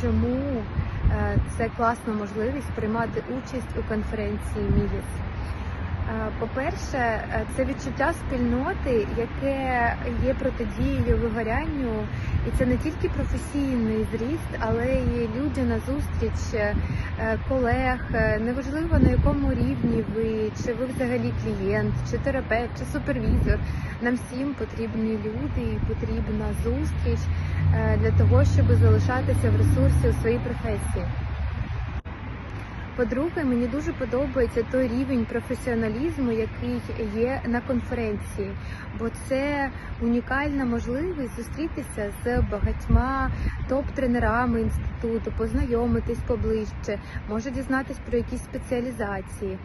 чому е, це класна можливість приймати участь у конференції Мігіс. Е, По-перше, е, це відчуття спільноти, яке є протидією вигорянню, і це не тільки професійний зріст, але й люди на зустріч колег. Неважливо на якому рівні ви, чи ви взагалі клієнт, чи терапевт, чи супервізор. Нам всім потрібні люди і потрібна зустріч е, для того, щоб залишатися в ресурсі у своїй професії. По-друге, мені дуже подобається той рівень професіоналізму, який є на конференції, бо це унікальна можливість зустрітися з багатьма топ-тренерами інституту, познайомитись поближче, може дізнатись про якісь спеціалізації.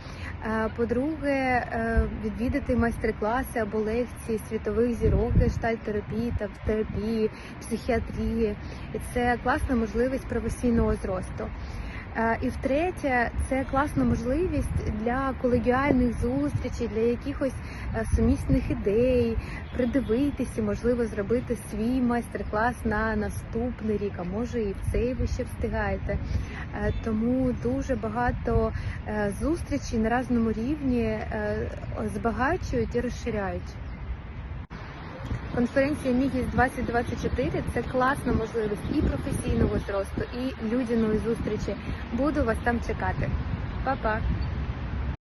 Е, По-друге, е, відвідати майстер-класи або лекції світових зірок гештальтерапії та терапії, психіатрії. І це класна можливість професійного зросту. Е, І втретє, це класна можливість для колегіальних зустрічей, для якихось е, сумісних ідей, придивитися, можливо, зробити свій майстер-клас на наступний рік, а може і в цей ви ще встигаєте. Е, Тому дуже багато зустрічей на різному рівні збагачують і розширяють. Конференція Мігіс 2024 це класна можливість і професійного зросту, і людяної зустрічі. Буду вас там чекати. Па-па!